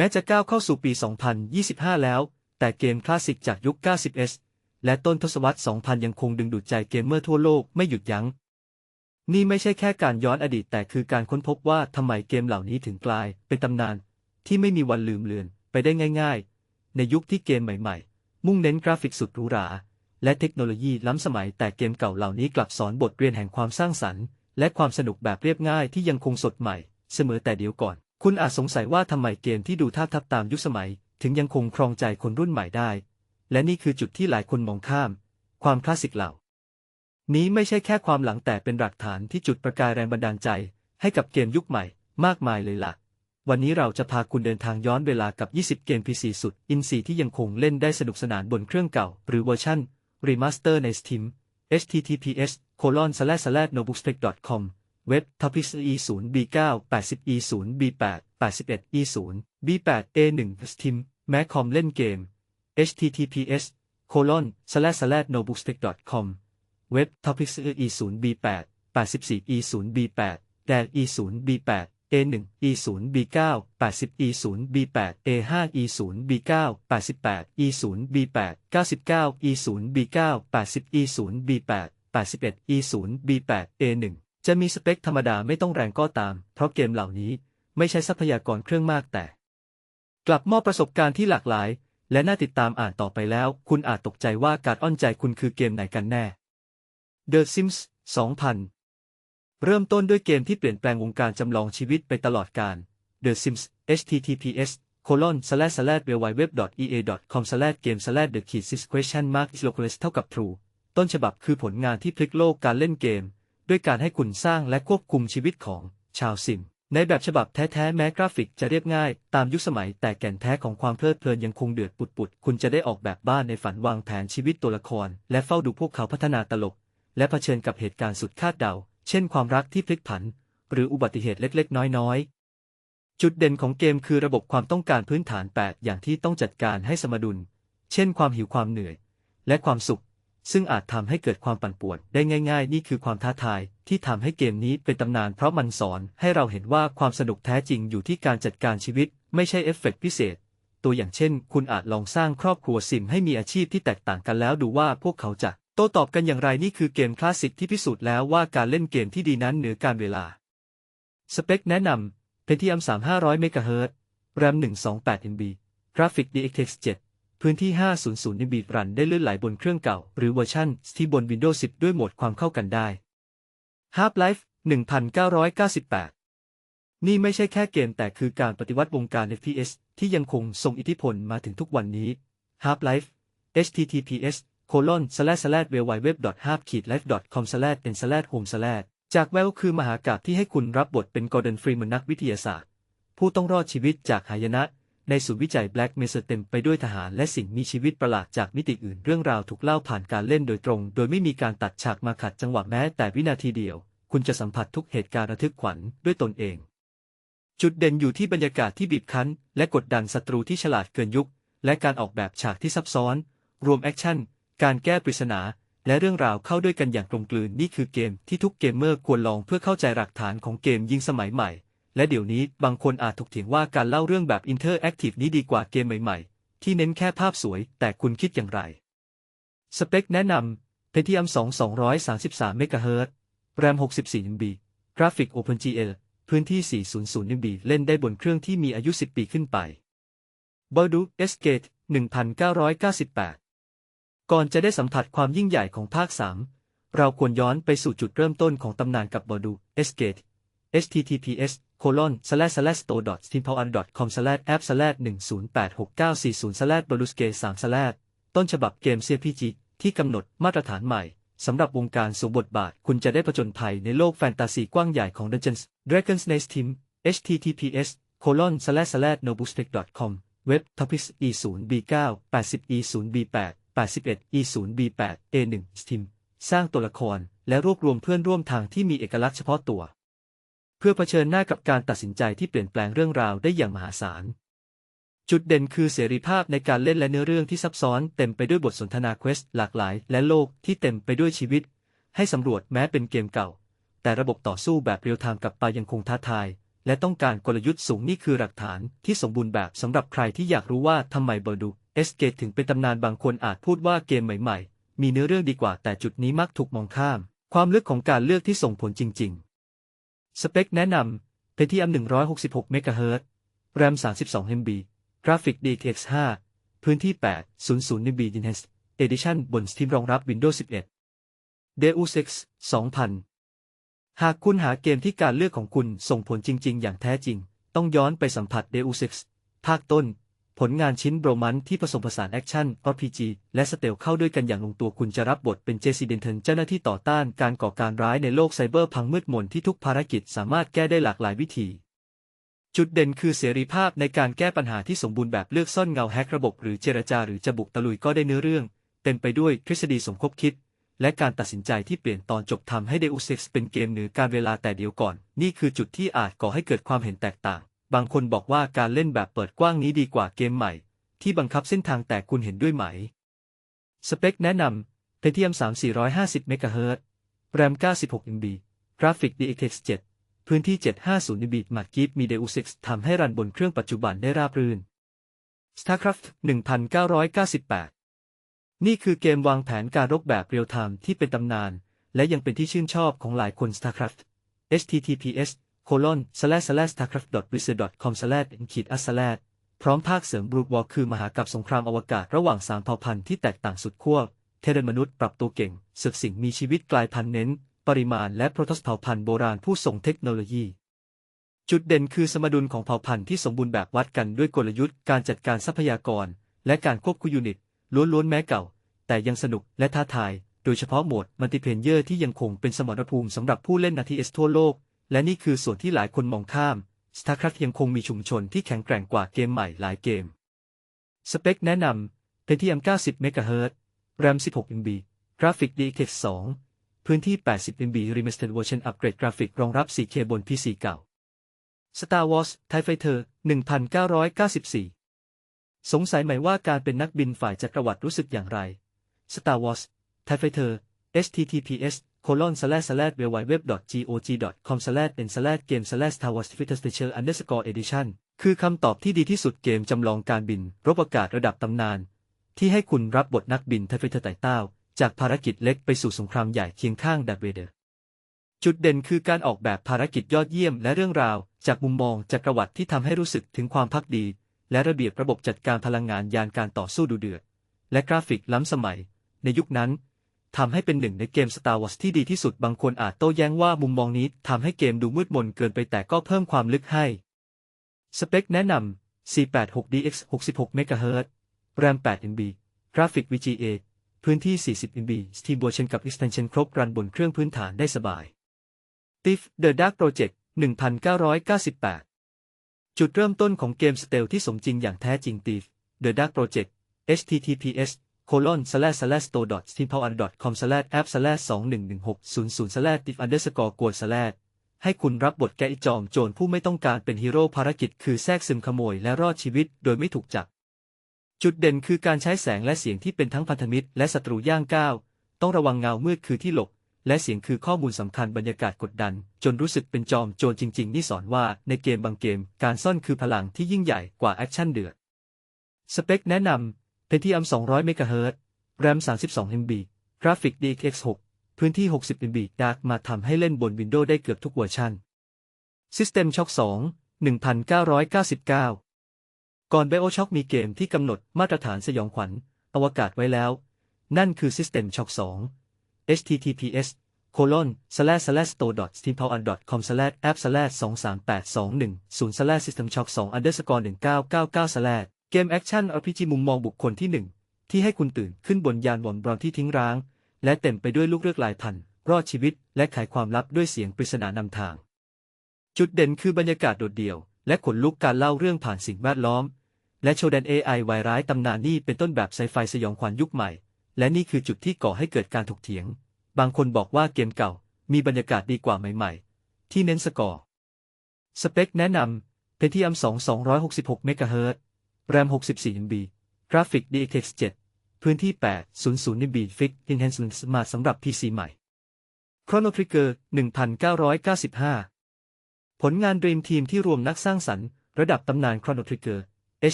แม้จะก้าวเข้าสู่ปี 2025 แล้ว แต่เกมคลาสสิกจากยุค 90s และต้นทศวรรษ 2000 ยังคงดึงดูดใจเกมเมอร์ทั่วโลกไม่หยุดยัง้ง นี่ไม่ใช่แค่การย้อนอดีตแต่คือการค้นพบว่าทำไมเกมเหล่านี้ถึงกลายเป็นตำนาน ที่ไม่มีวันลืมเลือนไปได้ง่าย ๆ ในยุคที่เกมใหม่ๆ มุ่งเน้นกราฟิกสุดหรูหรา และเทคโนโลยีล้ำสมัยแต่เกมเก่าเหล่านี้กลับสอนบทเรียนแห่งความสร้างสรรค์ และความสนุกแบบเรียบง่ายที่ยังคงสดใหม่ เสมอแต่เดียวก่อน คุณอาจสงสัยว่าทำไมเกมที่ดูท่าทับตามยุคสมัย ถึงยังคงครองใจคนรุ่นใหม่ได้ และนี่คือจุดที่หลายคนมองข้าม ความคลาสสิกเหล่า นี้ไม่ใช่แค่ความหลังแต่เป็นหลักฐานที่จุดประกายแรงบันดาลใจ ให้กับเกมยุคใหม่ มากมายเลยล่ะ วันนี้เราจะพาคุณเดินทางย้อนเวลากับ 20 เกม PC สุด อินซีที่ยังคงเล่นได้สนุกสนานบนเครื่องเก่า หรือเวอร์ชันรีมาสเตอร์ใน Steam https เว็บ topic e 0 b 9 80 e 0 b 8 81 e 0 b 8 a 1 Steam แม้คอมเล่นเกม https colon slash slash notebookspec com เว็บ topic e 0 b 8 84 e 0 b 8 d e 0 b 8 a 1 e 0 b 9 80 e 0 b 8 a 5 e 0 b 9 88 e 0 b 8 99 e 0 b 9 80 e 0 b 8 81 e 0 b 8 a 1 จะมีสเปคธรรมดาไม่ต้องแรงก็ตาม เพราะเกมเหล่านี้ไม่ใช่ทรัพยากรเครื่องมากแต่ กลับมอบประสบการณ์ที่หลากหลาย และน่าติดตามอ่านต่อไปแล้ว คุณอาจตกใจว่าการอ้อนใจคุณคือเกมไหนกันแน่ The Sims 2000 เริ่มต้นด้วยเกมที่เปลี่ยนแปลงวงการจำลองชีวิตไปตลอดกาล The Sims https colon slash slash www.ea com slash game slash the key six question mark is l o c a l i s เท่ากับ true ต้นฉบับคือผลงานที่พลิกโลกการเล่นเกม ด้วยการให้คุณสร้างและควบคุมชีวิตของชาวซิม ในแบบฉบับแท้ๆ แม้กราฟิกจะเรียบง่าย ตามยุคสมัยแต่แก่นแท้ของความเพลิดเพลินยังคงเดือดปุดๆ คุณจะได้ออกแบบบ้านในฝันวางแผนชีวิตตัวละคร และเฝ้าดูพวกเขาพัฒนาตลก และเผชิญกับเหตุการณ์สุดคาดเดา เช่นความรักที่พลิกผัน หรืออุบัติเหตุเล็กๆ น้อยๆ จุดเด่นของเกมคือระบบความต้องการพื้นฐาน 8 อย่างที่ต้องจัดการให้สมดุล เช่น ความหิวความเหนื่อย และความสุข ซึ่งอาจทำให้เกิดความปั่นป่วนได้ง่าย ๆ นี่คือความท้าทายที่ทำให้เกมนี้เป็นตำนานเพราะมันสอนให้เราเห็นว่าความสนุกแท้จริงอยู่ที่การจัดการชีวิต ไม่ใช่เอฟเฟกต์พิเศษ ตัวอย่างเช่น คุณอาจลองสร้างครอบครัวซิมให้มีอาชีพที่แตกต่างกันแล้วดูว่าพวกเขาจะโต้ตอบกันอย่างไรนี่คือเกมคลาสสิกที่พิสูจน์แล้วว่าการเล่นเกมที่ดีนั้นเหนือการเวลา สเปคแนะนำ Pentium 3500 MHz RAM 128 MB กราฟิก DX 7 พื้นที่ 500 MB รันได้เลื่อนไหลบนเครื่องเก่า หรือเวอร์ชันที่บน Windows 10 ด้วยโหมดความเข้ากันได้ Half-Life 1998 นี่ไม่ใช่แค่เกมแต่คือการปฏิวัติวงการ FPS ที่ยังคงทรงอิทธิพลมาถึงทุกวันนี้ Half-Life https colon slash slash www half life com slash n slash home slash จากแววคือมหากาบที่ให้คุณรับบทเป็นกอร์ดนฟรีมันนักวิทยาศาสตร์ ผู้ต้องรอดชีวิตจากหายนะ ในศูนย์วิจัยแบล็กเมเซเต็มไปด้วยทหารและสิ่งมีชีวิตประหลาดจากมิติอื่นเรื่องราวถูกเล่าผ่านการเล่นโดยตรง โดยไม่มีการตัดฉากมาขัดจังหวะแม้แต่วินาทีเดียว คุณจะสัมผัสทุกเหตุการณ์ระทึกขวัญด้วยตนเอง จุดเด่นอยู่ที่บรรยากาศที่บีบคั้น และกดดันศัตรูที่ฉลาดเกินยุค และการออกแบบฉากที่ซับซ้อน รวมแอคชั่น การแก้ปริศนาและเรื่องราวเข้าด้วยกันอย่างกลมกลืนนี่คือเกมที่ทุกเกมเมอร์ควรลองเพื่อเข้าใจหลักฐานของเกมยิงสมัยใหม่ และเดี๋ยวนี้บางคนอาจถกเถียงว่าการเล่าเรื่องแบบอินเทอร์แอคทีฟนี้ดีกว่าเกมใหม่ๆ ที่เน้นแค่ภาพสวย แต่คุณคิดอย่างไร สเปคแนะนำ Pentium 2 233 MHz RAM 64 MB กราฟิก OpenGL พื้นที่ 400 MB เล่นได้บนเครื่องที่มีอายุ 10 ปีขึ้นไป Baldur's Gate 1998 ก่อนจะได้สัมผัสความยิ่งใหญ่ของภาค 3 เราควรย้อนไปสู่จุดเริ่มต้นของตำนานกับ Baldur's Gate https colon slash slash store steampower com slash app slash 108694 slash bluesgate 3 slash ต้นฉบับเกม CRPG ที่กำหนดมาตรฐานใหม่สำหรับวงการสวมบทบาท คุณจะได้ผจญภัยในโลกแฟนตาซีกว้างใหญ่ของ Dungeons Dragons n e s Team https colon slash slash nobuspec com เว็บ topics e 0 b 9 80 e 0 b 8 81 e 0 b 8 a 1 Steam สร้างตัวละครและรวบรวมเพื่อนร่วมทางที่มีเอกลักษณ์เฉพาะตัว เพื่อเผชิญหน้ากับการตัดสินใจที่เปลี่ยนแปลงเรื่องราวได้อย่างมหาศาล จุดเด่นคือเสรีภาพในการเล่นและเนื้อเรื่องที่ซับซ้อนเต็มไปด้วยบทสนทนาเควสหลากหลาย และโลกที่เต็มไปด้วยชีวิต ให้สำรวจแม้เป็นเกมเก่า แต่ระบบต่อสู้แบบเรียลไทม์กับปายังคงท้าทาย และต้องการกลยุทธ์สูงนี่คือหลักฐานที่สมบูรณ์แบบสำหรับใครที่อยากรู้ว่าทำไมบอร์ดูเอสเกตถึงเป็นตำนานบางคนอาจพูดว่าเกมใหม่ ๆ มีเนื้อเรื่องดีกว่าแต่จุดนี้มักถูกมองข้าม ความลึกของการเลือกที่ส่งผลจริง ๆ สเปคแนะนำ Pentium 166 MHz RAM 32 MB กราฟิก DTX 5 พื้นที่ 8 00 MB Enhanced Edition บน Steam รองรับ Windows 11 Deus Ex 2000 หากคุณหาเกมที่การเลือกของคุณส่งผลจริง ๆ อย่างแท้จริง ต้องย้อนไปสัมผัส Deus Ex ภาคต้น ผลงานชิ้นโรมันที่ผสมผสานแอคชั่น RPG และสเตลเข้าด้วยกันอย่างลงตัวคุณจะรับบทเป็นเจสซี่เดนเทนเจ้าหน้าที่ต่อต้านการก่อการร้ายในโลกไซเบอร์พังมืดมนที่ทุกภารกิจสามารถแก้ได้หลากหลายวิธี จุดเด่นคือเสรีภาพในการแก้ปัญหาที่สมบูรณ์แบบเลือกซ่อนเงาแฮกระบบหรือเจรจาหรือจะบุกตะลุยก็ได้เนื้อเรื่อง เต็มไปด้วยทฤษฎีสมคบคิด และการตัดสินใจที่เปลี่ยนตอนจบทำให้ Deus Ex เป็นเกมเหนือการเวลาแต่เดียวก่อน นี่คือจุดที่อาจก่อให้เกิดความเห็นแตกต่าง บางคนบอกว่าการเล่นแบบเปิดกว้างนี้ดีกว่าเกมใหม่ ที่บังคับเส้นทางแต่คุณเห็นด้วยไหม สเปคแนะนำ Pentium 3450 MHz RAM 96 MB กราฟิก DX 7 พื้นที่ 750 MB มากิฟมี Deus Ex ทำให้รันบนเครื่องปัจจุบันได้ราบรื่น StarCraft 1998 นี่คือเกมวางแผนการรบแบบเรียลไทม์ที่เป็นตำนาน และยังเป็นที่ชื่นชอบของหลายคน StarCraft https colon slash slash starcraft blizzard com slash n ขีด a slash พร้อมภาคเสริมบรูดวอลคือมหากาพย์สงครามอวกาศระหว่างสามเผ่าพันธุ์ที่แตกต่างสุดขั้วเทเรนมนุษย์ปรับตัวเก่งศึกสิ่งมีชีวิตกลายพันธุ์เน้น ปริมาณและโปรโตสเผ่าพันธุ์โบราณผู้ส่งเทคโนโลยี จุดเด่นคือสมดุลของเผ่าพันธุ์ที่สมบูรณ์แบบวัดกันด้วยกลยุทธ์การจัดการทรัพยากร และการควบคุมยูนิตล้วนๆแม้เก่า แต่ยังสนุกและท้าทาย โดยเฉพาะโหมดมัลติเพลเยอร์ที่ยังคงเป็นสมรภูมิสำหรับผู้เล่นนาทีเอสทั่วโลก และนี่คือส่วนที่หลายคนมองข้าม StarCraft ยังคงมีชุมชนที่แข็งแกร่งกว่าเกมใหม่หลายเกม สเปคแนะนำ Pentium 90 MHz RAM 16 MB กราฟิก DX 2 พื้นที่ 80 MB Remastered Version Upgrade กราฟิกรองรับ 4K บน PC เก่า Star Wars TIE Fighter 1994 สงสัยไหมว่าการเป็นนักบินฝ่ายจักรวรรดิรู้สึกอย่างไร Star Wars TIE Fighter https colon slash slash www.gog.com slash n slash game slash Star Wars f i t Special underscore edition คือคำตอบที่ดีที่สุดเกมจำลองการบินรบอากาศระดับตำนาน ที่ให้คุณรับบทนักบินทฟิเทไตเต้า จากภารกิจเล็กไปสู่สงครามใหญ่เคียงข้างดัตเวเดอร์ จุดเด่นคือการออกแบบภารกิจยอดเยี่ยมและเรื่องราว จากมุมมองจักรวรรดิที่ทำให้รู้สึกถึงความพักดี และระเบียบระบบจัดการพลังงานยานการต่อสู้ดูเดือดและกราฟิกล้ำสมัย ในยุคนั้น ทำให้เป็นหนึ่งในเกม Star Wars ที่ดีที่สุดบางคนอาจโต้แย้งว่ามุมมองนี้ทำให้เกมดูมืดมนเกินไปแต่ก็เพิ่มความลึกให้ สเปคแนะนำ 486DX 66 MHz RAM 8 MB กราฟิก VGA พื้นที่ 40 MB Steam Version กับ Extension ครบรันบนเครื่องพื้นฐานได้สบาย TIF The Dark Project 1998 จุดเริ่มต้นของเกมสเตลที่สมจริงอย่างแท้จริง TIF The Dark Project https colon slash slash store dot steampower dot com slash app slash 211600 slash tif underscore กวน slash ให้คุณรับบทแกะจอมโจรผู้ไม่ต้องการเป็นฮีโร่ภารกิจคือแทรกซึมขโมยและรอดชีวิตโดยไม่ถูกจับ จุดเด่นคือการใช้แสงและเสียงที่เป็นทั้งพันธมิตรและศัตรูย่างก้าว ต้องระวังเงามืดคือที่หลบ และเสียงคือข้อมูลสำคัญบรรยากาศกดดัน จนรู้สึกเป็นจอมโจรจริง ๆ นี่สอนว่าในเกมบางเกม การซ่อนคือพลังที่ยิ่งใหญ่กว่าแอคชั่นเดือด สเปคแนะนำ Pentium 200 MHz RAM 32 MB กราฟิก DX 6 พื้นที่ 60 MB Dark มาทำให้เล่นบน Windows ได้เกือบทุกเวอร์ชัน System Shock 2 1999 ก่อน BioShock มีเกมที่กำหนดมาตรฐานสยองขวัญ อวกาศไว้แล้ว นั่นคือ System Shock 2 https colon slash slash store steampower com slash app slash 238210 slash system shock 2 underscore 1999 slash เกมแอคชั่น RPG มุมมองบุคคลที่1ที่ให้คุณตื่นขึ้นบนยานวอนบรอนที่ทิ้งร้าง และเต็มไปด้วยลูกเลือกลายพันธุ์รอดชีวิต และไขความลับด้วยเสียงปริศนานำทาง จุดเด่นคือบรรยากาศโดดเดี่ยว และขนลุกการเล่าเรื่องผ่านสิ่งแวดล้อม และโชว์แดน AI วายร้ายตำนานนี่เป็นต้นแบบไซไฟสยองขวัญยุคใหม่ และนี่คือจุดที่ก่อให้เกิดการถกเถียง บางคนบอกว่าเกมเก่า มีบรรยากาศดีกว่าใหม่ ๆ ที่เน้นสกอร์สเปคแนะนำ Pentium 2 266 แรม 64 MB กราฟิก DX 7 พื้นที่ 800 MB Fix Enhancement มาสำหรับ PC ใหม่ Chrono Trigger 1995 ผลงาน Dream Team ที่รวมนักสร้างสรรค์ ระดับตำนาน Chrono Trigger